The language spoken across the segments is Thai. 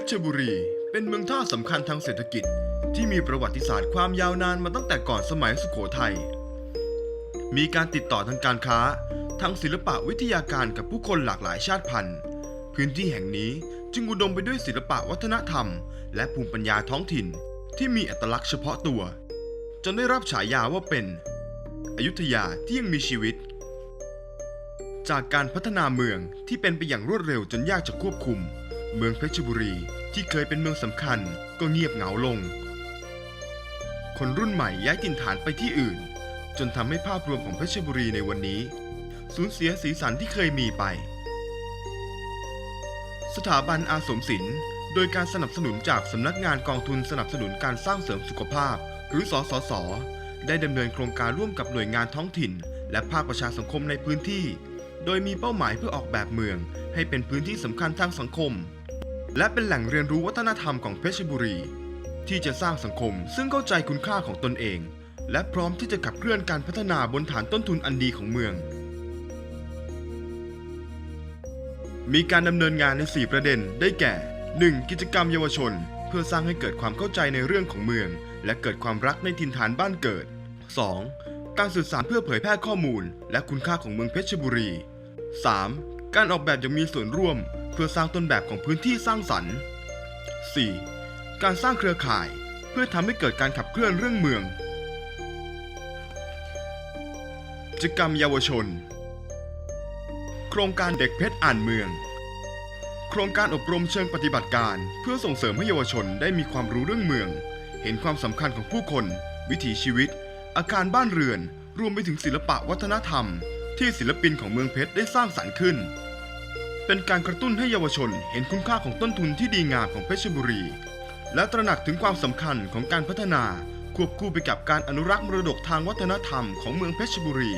ชรบุรี เป็นเมืองท่าสำคัญทางเศรษฐกิจ ที่มีประวัติศาสตร์ความยาวนานมาตั้งแต่ก่อนสมัยสุโขทัย มีการติดต่อทางการค้า ทางศิลปะวิทยาการกับผู้คนหลากหลายชาติพันธุ์ พื้นที่แห่งนี้จึงอุดมไปด้วยศิลปะวัฒนธรรม และภูมิปัญญาท้องถิ่น ที่มีอัตลักษณ์เฉพาะตัว จนได้รับฉายาว่าเป็น อยุธยาที่ยังมีชีวิต จากการพัฒนาเมืองที่เป็นไปอย่างรวดเร็วจนยากจะควบคุม เมืองเพชรบุรีที่เคยเป็นเมืองสำคัญก็เงียบเหงาลง คนรุ่นใหม่ย้ายถิ่นฐานไปที่อื่น จนทำให้ภาพรวมของเพชรบุรีในวันนี้ สูญเสียสีสันที่เคยมีไป สถาบันอาสมศิลป์โดยการสนับสนุนจากสำนักงานกองทุนสนับสนุนการสร้างเสริมสุขภาพ หรือสสส ได้ดำเนินโครงการร่วมกับหน่วยงานท้องถิ่น และภาคประชาสังคมในพื้นที่ โดยมีเป้าหมายเพื่อออกแบบเมือง ให้เป็นพื้นที่สำคัญทางสังคม และเป็นแหล่งเรียนรู้วัฒนธรรมของเพชรบุรี ที่จะสร้างสังคมซึ่งเข้าใจคุณค่าของตนเอง และพร้อมที่จะขับเคลื่อนการพัฒนาบนฐานต้นทุนอันดีของเมือง มีการดำเนินงานใน 4 ประเด็นได้แก่ 1. กิจกรรมเยาวชน เพื่อสร้างให้เกิดความเข้าใจในเรื่องของเมือง และเกิดความรักในถิ่นฐานบ้านเกิด 2. การสื่อสารเพื่อเผยแพร่ข้อมูล และคุณค่าของเมืองเพชรบุรี 3. การออกแบบอย่างมีส่วนร่วมเพื่อสร้างต้นแบบของพื้นที่สร้างสรรค์ 4. การสร้างเครือข่ายเพื่อทำให้เกิดการขับเคลื่อนเรื่องเมืองกิจกรรมเยาวชน โครงการเด็กเพชรอ่านเมือง โครงการอบรมเชิงปฏิบัติการ เพื่อส่งเสริมให้เยาวชนได้มีความรู้เรื่องเมือง เห็นความสำคัญของผู้คน วิถีชีวิต อาคารบ้านเรือน รวมไปถึงศิลปะวัฒนธรรม ที่ศิลปินของเมืองเพชรได้สร้างสรรค์ขึ้น เป็นการกระตุ้นให้เยาวชนเห็นคุณค่าของต้นทุนที่ดีงามของเพชรบุรี และตระหนักถึงความสำคัญของการพัฒนาควบคู่ไปกับการอนุรักษ์มรดกทางวัฒนธรรมของเมืองเพชรบุรี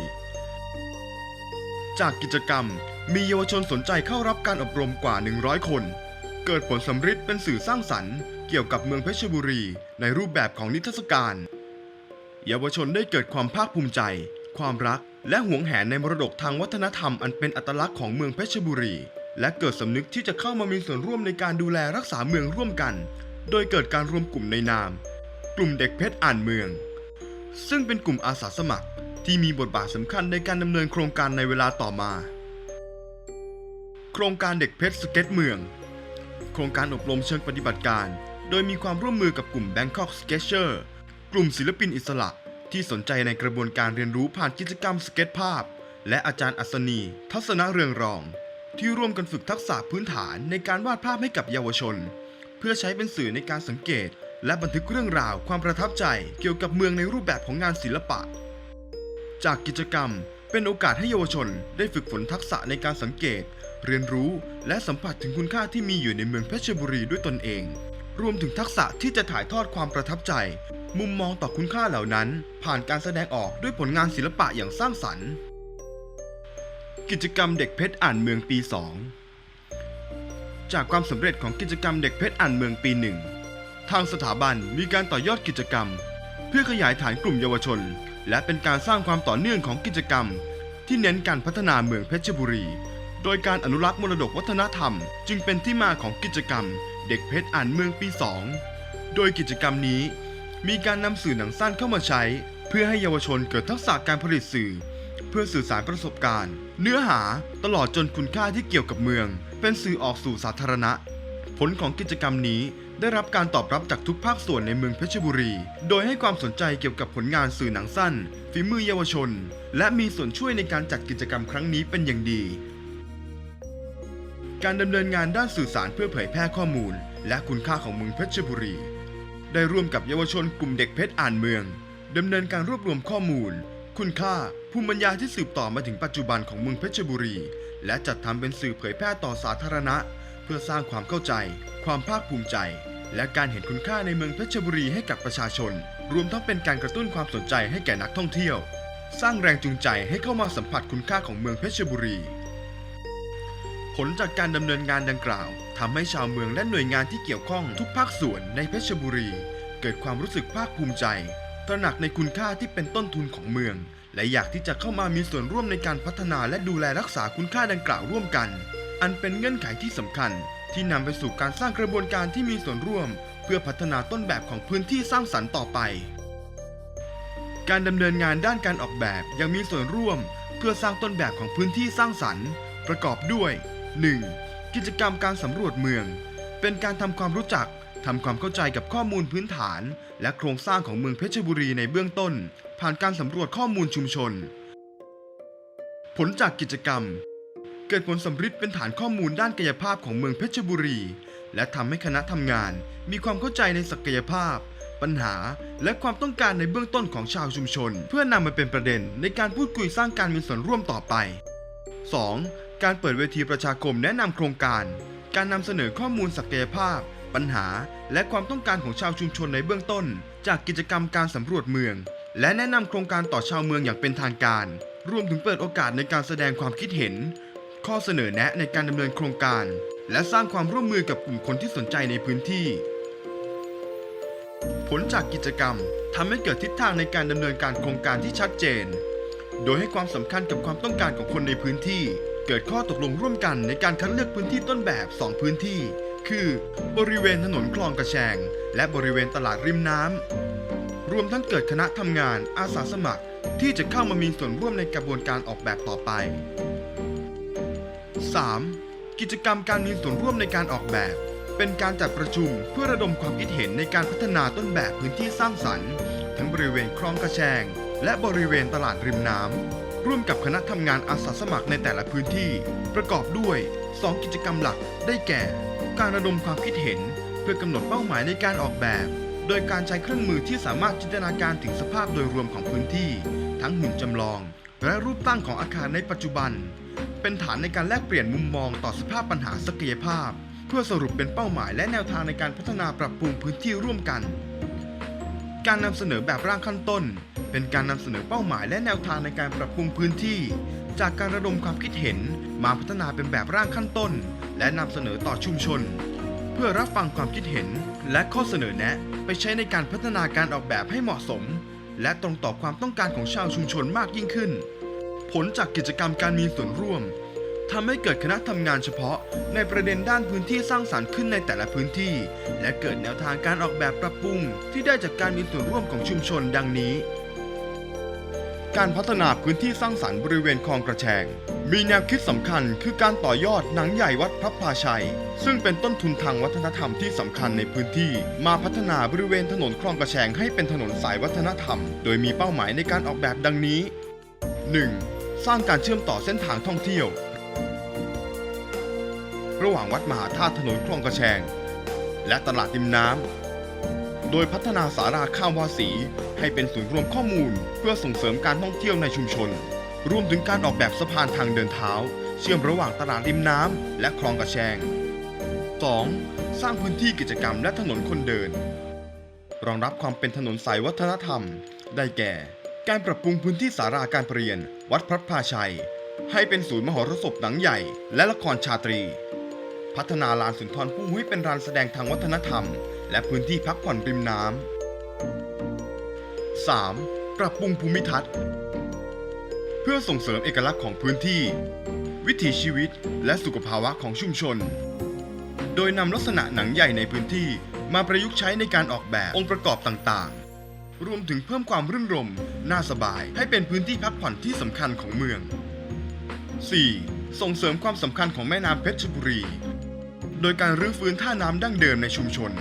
จากกิจกรรมมีเยาวชนสนใจเข้ารับการอบรมกว่า 100 คน เกิดผลสำฤทธิ์เป็นสื่อสร้างสรรค์ เกี่ยวกับเมืองเพชรบุรี ในรูปแบบของนิทรรศการ เยาวชนได้เกิดความภาคภูมิใจ ความรัก และหวงแหนในมรดกทางวัฒนธรรมอันเป็นอัตลักษณ์ของเมืองเพชรบุรี และเกิดสำนึกที่จะเข้ามามีส่วนร่วมในการดูแลรักษาเมืองร่วมกัน โดยเกิดการรวมกลุ่มในนาม กลุ่มเด็กเพชรอ่านเมือง ซึ่งเป็นกลุ่มอาสาสมัครที่มีบทบาทสำคัญในการดำเนินโครงการในเวลาต่อมา โครงการเด็กเพชรสเก็ตเมือง โครงการอบรมเชิงปฏิบัติการ โดยมีความร่วมมือกับกลุ่ม Bangkok Sketcher กลุ่มศิลปินอิสระ ที่สนใจในกระบวนการเรียนรู้ผ่านกิจกรรมสเก็ตภาพ และอาจารย์อัศนี ทัศนเรืองรอง ที่ร่วมกันฝึกทักษะพื้นฐานในการวาดภาพให้กับเยาวชน เพื่อใช้เป็นสื่อในการสังเกต และบันทึกเรื่องราวความประทับใจเกี่ยวกับเมืองในรูปแบบของงานศิลปะ จากกิจกรรมเป็นโอกาสให้เยาวชนได้ฝึกฝนทักษะในการสังเกต เรียนรู้และสัมผัสถึงคุณค่าที่มีอยู่ในเมืองเพชรบุรีด้วยตนเอง รวมถึงทักษะที่จะถ่ายทอดความประทับใจ มุมมองต่อคุณค่าเหล่านั้น ผ่านการแสดงออกด้วยผลงานศิลปะอย่างสร้างสรรค์ กิจกรรมเด็กเพชรอ่านเมืองปี 2 จากความสำเร็จของกิจกรรมเด็กเพชรอ่านเมืองปีหนึ่งทางสถาบันมีการต่อยอดกิจกรรม เพื่อขยายฐานกลุ่มเยาวชน และเป็นการสร้างความต่อเนื่องของกิจกรรม ที่เน้นการพัฒนาเมืองเพชรบุรี โดยการอนุรักษ์มรดกวัฒนธรรม จึงเป็นที่มาของกิจกรรม เด็กเพชรอ่านเมืองปี 2 โดยกิจกรรมนี้ มีการนำสื่อหนังสั้นเข้ามาใช้ เพื่อให้เยาวชนเกิดทักษะการผลิตสื่อ เพื่อสื่อสารประสบการณ์ เนื้อหาตลอดจนคุณค่าที่เกี่ยวกับเมือง เป็นสื่อออกสู่สาธารณะ ผลของกิจกรรมนี้ได้รับการตอบรับจากทุกภาคส่วนในเมืองเพชรบุรี โดยให้ความสนใจเกี่ยวกับผลงานสื่อหนังสั้น ฝีมือเยาวชน และมีส่วนช่วยในการจัดกิจกรรมครั้งนี้เป็นอย่างดี การดำเนินงานด้านสื่อสารเพื่อเผยแพร่ข้อมูล และคุณค่าของเมืองเพชรบุรี ได้ร่วมกับเยาวชนกลุ่มเด็กเพชรอ่านเมืองดำเนินการรวบรวมข้อมูล คุณค่าภูมิปัญญาที่สืบต่อมาถึงปัจจุบันของเมืองเพชรบุรี และจัดทำเป็นสื่อเผยแพร่ต่อสาธารณะ เพื่อสร้างความเข้าใจ ความภาคภูมิใจ และการเห็นคุณค่าในเมืองเพชรบุรีให้กับประชาชน รวมทั้งเป็นการกระตุ้นความสนใจให้แก่นักท่องเที่ยว สร้างแรงจูงใจให้เข้ามาสัมผัสคุณค่าของเมืองเพชรบุรี ผลจากการดำเนินงานดังกล่าวทำให้ชาวเมืองและหน่วยงานที่เกี่ยวข้องทุกภาคส่วนในเพชรบุรี เกิดความรู้สึกภาคภูมิใจ ตระหนักในคุณค่าที่เป็นต้นทุนของเมือง และอยากที่จะเข้ามามีส่วนร่วมในการพัฒนาและดูแลรักษาคุณค่าดังกล่าวร่วมกัน อันเป็นเงื่อนไขที่สำคัญ ที่นำไปสู่การสร้างกระบวนการที่มีส่วนร่วม เพื่อพัฒนาต้นแบบของพื้นที่สร้างสรรค์ต่อไป การดำเนินงานด้านการออกแบบยังมีส่วนร่วม เพื่อสร้างต้นแบบของพื้นที่สร้างสรรค์ ประกอบด้วย 1. กิจกรรมการสำรวจเมือง เป็นการทำความรู้จักทำความเข้าใจกับข้อมูลพื้นฐาน และโครงสร้างของเมืองเพชรบุรีในเบื้องต้น ผ่านการสำรวจข้อมูลชุมชน ผลจากกิจกรรม เกิดผลสำฤทธิ์เป็นฐานข้อมูลด้านกายภาพของเมืองเพชรบุรี และทำให้คณะทำงาน มีความเข้าใจในศักยภาพ ปัญหา และความต้องการในเบื้องต้นของชาวชุมชน เพื่อนำมาเป็นประเด็นในการพูดคุยสร้างการมีส่วนร่วมต่อไป 2. การเปิดเวทีประชาคมแนะนำโครงการ การนำเสนอข้อมูลศักยภาพ ปัญหา และความต้องการของชาวชุมชนในเบื้องต้น จากกิจกรรมการสำรวจเมือง และแนะนำโครงการต่อชาวเมืองอย่างเป็นทางการ รวมถึงเปิดโอกาสในการแสดงความคิดเห็น ข้อเสนอแนะในการดำเนินโครงการ และสร้างความร่วมมือกับกลุ่มคนที่สนใจในพื้นที่ ผลจากกิจกรรมทำให้เกิดทิศทางในการดำเนินการโครงการที่ชัดเจน โดยให้ความสำคัญกับความต้องการของคนในพื้นที่ เกิดข้อตกลงร่วมกันในการคัดเลือกพื้นที่ต้นแบบ 2 พื้นที่ คือบริเวณถนนคลองกระแชง และบริเวณตลาดริมน้ำรวมทั้งเกิดคณะทำงานอาสาสมัครที่จะเข้ามามีส่วนร่วมในกระบวนการออกแบบต่อไป 3. กิจกรรมการมีส่วนร่วมในการออกแบบ เป็นการจัดประชุมเพื่อระดมความคิดเห็นในการพัฒนาต้นแบบพื้นที่สร้างสรรค์ ทั้งบริเวณคลองกระแชง และบริเวณตลาดริมน้ำ ร่วมกับคณะทำงานอาสาสมัครในแต่ละพื้นที่ ประกอบด้วย 2 กิจกรรมหลักได้แก่ การระดมความคิดเห็น เพื่อกำหนดเป้าหมายในการออกแบบ โดยการใช้เครื่องมือที่สามารถจินตนาการถึงสภาพโดยรวมของพื้นที่ ทั้งหุ่นจำลอง และรูปตั้งของอาคารในปัจจุบัน เป็นฐานในการแลกเปลี่ยนมุมมองต่อสภาพปัญหาศักยภาพ เพื่อสรุปเป็นเป้าหมายและแนวทางในการพัฒนาปรับปรุงพื้นที่ร่วมกัน การนำเสนอแบบร่างขั้นต้น เป็นการนำเสนอเป้าหมายและแนวทางในการปรับปรุงพื้นที่ จากการระดมความคิดเห็นมาพัฒนาเป็นแบบร่างขั้นต้น และนำเสนอต่อชุมชน เพื่อรับฟังความคิดเห็น และข้อเสนอแนะไปใช้ในการพัฒนาการออกแบบให้เหมาะสม และตรงต่อความต้องการของชาวชุมชนมากยิ่งขึ้น ผลจากกิจกรรมการมีส่วนร่วม ทำให้เกิดคณะทำงานเฉพาะ ในประเด็นด้านพื้นที่สร้างสรรค์ขึ้นในแต่ละพื้นที่ และเกิดแนวทางการออกแบบปรับปรุง ที่ได้จากการมีส่วนร่วมของชุมชนดังนี้ การพัฒนาพื้นที่สร้างสรรค์บริเวณคลองกระแชง มีแนวคิดสำคัญคือการต่อยอดหนังใหญ่วัดพระพาชัย ซึ่งเป็นต้นทุนทางวัฒนธรรมที่สำคัญในพื้นที่ มาพัฒนาบริเวณถนนคลองกระแชงให้เป็นถนนสายวัฒนธรรม โดยมีเป้าหมายในการออกแบบดังนี้ 1. สร้างการเชื่อมต่อเส้นทางท่องเที่ยว ระหว่างวัดมหาธาตุถนนคลองกระแชง และตลาดริมน้ำ โดยพัฒนาสาราข้ามวาสี ให้เป็นศูนย์รวมข้อมูล เพื่อส่งเสริมการท่องเที่ยวในชุมชน รวมถึงการออกแบบสะพานทางเดินเท้า เชื่อมระหว่างตลาดริมน้ำและคลองกระแชง 2. สร้างพื้นที่กิจกรรมและถนนคนเดิน รองรับความเป็นถนนสายวัฒนธรรม ได้แก่ การปรับปรุงพื้นที่สาราการประเรียน วัดพระพาชัย ให้เป็นศูนย์มหรสพหนังใหญ่ และละครชาตรี พัฒนาลานสุนทรภู่ให้เป็นลานแสดงทางวัฒนธรรม และพื้นที่พักผ่อนริมน้ำ 3. ปรับปรุงภูมิทัศน์ เพื่อส่งเสริมเอกลักษณ์ของพื้นที่ วิถีชีวิตและสุขภาวะของชุมชน โดยนำลักษณะหนังใหญ่ในพื้นที่มาประยุกต์ใช้ในการออกแบบองค์ประกอบต่างๆ รวมถึงเพิ่มความรื่นรม น่าสบายให้เป็นพื้นที่พักผ่อนที่สำคัญของเมือง 4. ส่งเสริมความสำคัญของแม่น้ำเพชรบุรี โดยการรื้อฟื้นท่าน้ำดั้งเดิมในชุมชน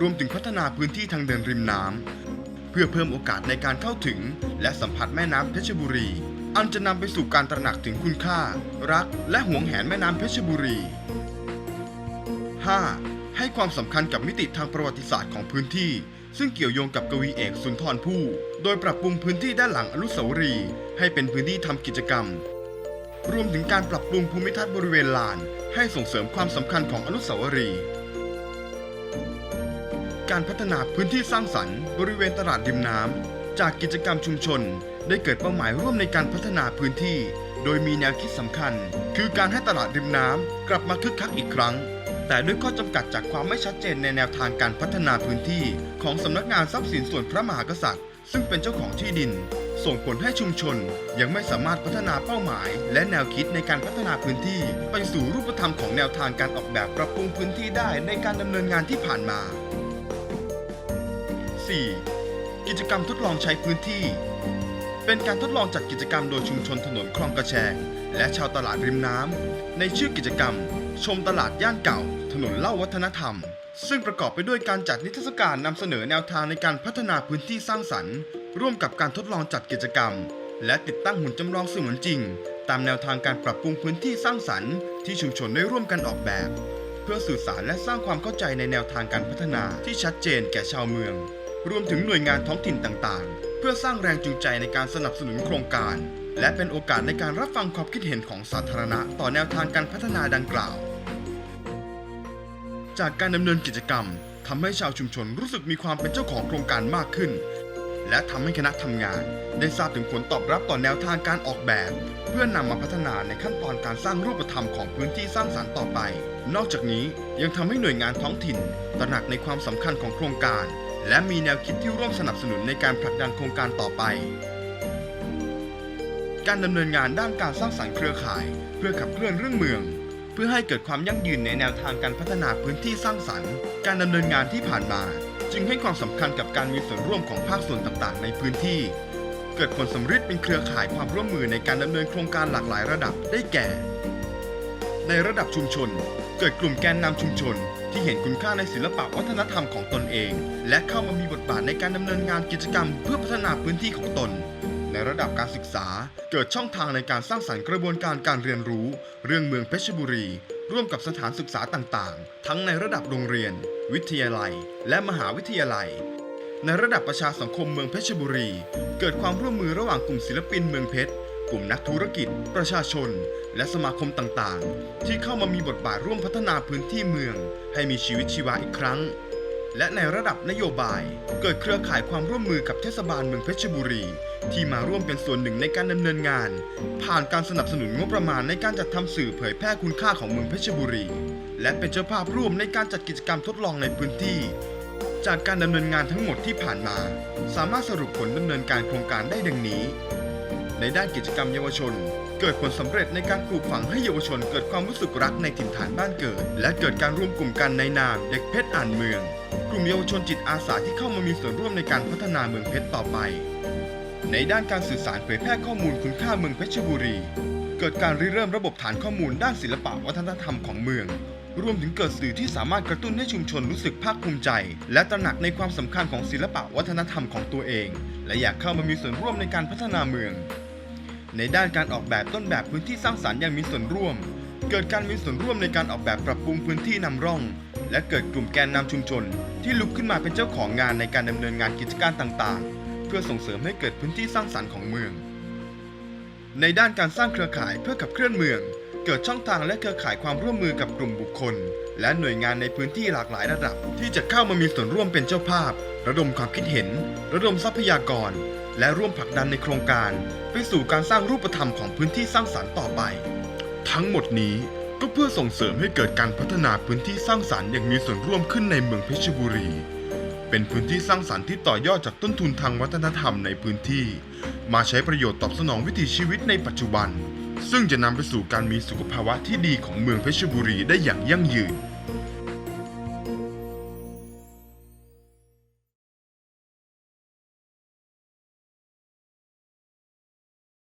รวมถึงพัฒนาพื้นที่ทางเดินริมน้ำเพื่อเพิ่มโอกาสในการเข้าถึง และสัมผัสแม่น้ำเพชรบุรี อันจะนำไปสู่การตระหนักถึงคุณค่า รัก และหวงแหนแม่น้ำเพชรบุรี 5. ให้ความสำคัญกับมิติทางประวัติศาสตร์ของพื้นที่ ซึ่งเกี่ยวโยงกับกวีเอกสุนทรภู่โดยปรับปรุงพื้นที่ด้านหลังอนุสาวรีย์ให้เป็นพื้นที่ทำกิจกรรม รวมถึงการปรับปรุงภูมิทัศน์บริเวณลาน ให้ส่งเสริมความสำคัญของอนุสาวรีย์ การพัฒนาพื้นที่สร้างสรรค์บริเวณตลาดริมน้ำจากกิจกรรมชุมชน ได้เกิดเป้าหมายร่วมในการพัฒนาพื้นที่ โดยมีแนวคิดสำคัญ คือการให้ตลาดริมน้ำกลับมาคึกคักอีกครั้ง แต่ด้วยข้อจำกัดจากความไม่ชัดเจนในแนวทางการพัฒนาพื้นที่ ของสำนักงานทรัพย์สินส่วนพระมหากษัตริย์ ซึ่งเป็นเจ้าของที่ดิน ส่งผลให้ชุมชนยังไม่สามารถพัฒนาเป้าหมาย และแนวคิดในการพัฒนาพื้นที่ ไปสู่รูปธรรมของแนวทางการออกแบบปรับปรุงพื้นที่ได้ในการดำเนินงานที่ผ่านมา 4. กิจกรรมทดลองใช้พื้นที่ เป็นการทดลองจัดกิจกรรมโดยชุมชนถนนคลองกระแชง และชาวตลาดริมน้ำในชื่อกิจกรรม ชมตลาดย่านเก่า ถนนเล่าวัฒนธรรม ซึ่งประกอบไปด้วยการจัดนิทรรศการนำเสนอแนวทางในการพัฒนาพื้นที่สร้างสรรค์ ร่วมกับการทดลองจัดกิจกรรม และติดตั้งหุ่นจำลองเสมือนจริง ตามแนวทางการปรับปรุงพื้นที่สร้างสรรค์ ที่ชุมชนได้ร่วมกันออกแบบ เพื่อสื่อสารและสร้างความเข้าใจในแนวทางการพัฒนาที่ชัดเจนแก่ชาวเมือง รวมถึงหน่วยงานท้องถิ่นต่างๆ เพื่อสร้างแรงจูงใจในการสนับสนุนโครงการ และเป็นโอกาสในการรับฟังความคิดเห็นของสาธารณะ ต่อแนวทางการพัฒนาดังกล่าว จากการดำเนินกิจกรรมทำให้ชาวชุมชนรู้สึกมีความเป็นเจ้าของโครงการมากขึ้น และทำให้คณะทำงาน ได้ทราบถึงผลตอบรับต่อแนวทางการออกแบบ เพื่อนำมาพัฒนาในขั้นตอนการสร้างรูปธรรมของพื้นที่สร้างสรรค์ต่อไป นอกจากนี้ยังทำให้หน่วยงานท้องถิ่น ตระหนักในความสำคัญของโครงการ และมีแนวคิดที่ร่วมสนับสนุนในการผลักดันโครงการต่อไป การดำเนินงานด้านการสร้างสรรค์เครือข่าย เพื่อขับเคลื่อนเรื่องเมือง เพื่อให้เกิดความยั่งยืนในแนวทางการพัฒนาพื้นที่สร้างสรรค์ การดำเนินงานที่ผ่านมา จึงให้ความสำคัญกับการมีส่วนร่วมของภาคส่วนต่างๆ ในพื้นที่ เกิดผลสำฤทธิ์เป็นเครือข่ายความร่วมมือในการดำเนินโครงการหลากหลายระดับได้แก่ ในระดับชุมชน เกิดกลุ่มแกนนำชุมชน ที่เห็นคุณค่าในศิลปะวัฒนธรรมของตนเอง และเข้ามามีบทบาทในการดำเนินงานกิจกรรม เพื่อพัฒนาพื้นที่ของตน ในระดับการศึกษา เกิดช่องทางในการสร้างสรรค์กระบวนการการเรียนรู้ เรื่องเมืองเพชรบุรี ร่วมกับสถานศึกษาต่างๆ ทั้งในระดับโรงเรียน วิทยาลัย และมหาวิทยาลัย ในระดับประชาสังคมเมืองเพชรบุรี เกิดความร่วมมือระหว่างกลุ่มศิลปินเมืองเพชรกลุ่มนักธุรกิจ ประชาชน และสมาคมต่างๆ ที่เข้ามามีบทบาทร่วมพัฒนาพื้นที่เมือง ให้มีชีวิตชีวาอีกครั้ง และในระดับนโยบาย เกิดเครือข่ายความร่วมมือกับเทศบาลเมืองเพชรบุรี ที่มาร่วมเป็นส่วนหนึ่งในการดำเนินงาน ผ่านการสนับสนุนงบประมาณในการจัดทำสื่อเผยแพร่คุณค่าของเมืองเพชรบุรี และเป็นเจ้าภาพร่วมในการจัดกิจกรรมทดลองในพื้นที่ จากการดำเนินงานทั้งหมดที่ผ่านมา สามารถสรุปผลดำเนินการโครงการได้ดังนี้ ในด้านกิจกรรมเยาวชนเกิดผลสำเร็จในการปลูกฝังให้เยาวชนเกิดความรู้สึกรักในถิ่นฐานบ้านเกิด และเกิดการรวมกลุ่มกันในนามเด็กเพชรอ่านเมือง กลุ่มเยาวชนจิตอาสาที่เข้ามามีส่วนร่วมในการพัฒนาเมืองเพชรต่อไป ในด้านการสื่อสารเผยแพร่ข้อมูลคุณค่าเมืองเพชรบุรี เกิดการริเริ่มระบบฐานข้อมูลด้านศิลปะวัฒนธรรมของเมือง รวมถึงเกิดสื่อที่สามารถกระตุ้นให้ชุมชนรู้สึกภาคภูมิใจ และตระหนักในความสำคัญของศิลปะวัฒนธรรมของตัวเอง และอยากเข้ามามีส่วนร่วมในการพัฒนาเมือง ในด้านการออกแบบต้นแบบพื้นที่สร้างสรรค์อย่างมีส่วนร่วม เกิดการมีส่วนร่วมในการออกแบบปรับปรุงพื้นที่นำร่อง และเกิดกลุ่มแกนนำชุมชน ที่ลุกขึ้นมาเป็นเจ้าของงานในการดำเนินงานกิจการต่างๆ เพื่อส่งเสริมให้เกิดพื้นที่สร้างสรรค์ของเมือง ในด้านการสร้างเครือข่ายเพื่อขับเคลื่อนเมือง เกิดช่องทางและเครือข่ายความร่วมมือกับกลุ่มบุคคล และหน่วยงานในพื้นที่หลากหลายระดับ ที่จะเข้ามามีส่วนร่วมเป็นเจ้าภาพ ระดมความคิดเห็น ระดมทรัพยากร และร่วมผลักดันในโครงการ ไปสู่การสร้างรูปธรรมของพื้นที่สร้างสรรค์ต่อไป ทั้งหมดนี้ ก็เพื่อส่งเสริมให้เกิดการพัฒนาพื้นที่สร้างสรรค์อย่างมีส่วนร่วมขึ้นในเมืองเพชรบุรี เป็นพื้นที่สร้างสรรค์ที่ต่อยอดจากต้นทุนทางวัฒนธรรมในพื้นที่ มาใช้ประโยชน์ตอบสนองวิถีชีวิตในปัจจุบัน ซึ่งจะนำไปสู่การมีสุขภาวะที่ดีของเมืองเพชรบุรีได้อย่างยั่งยืน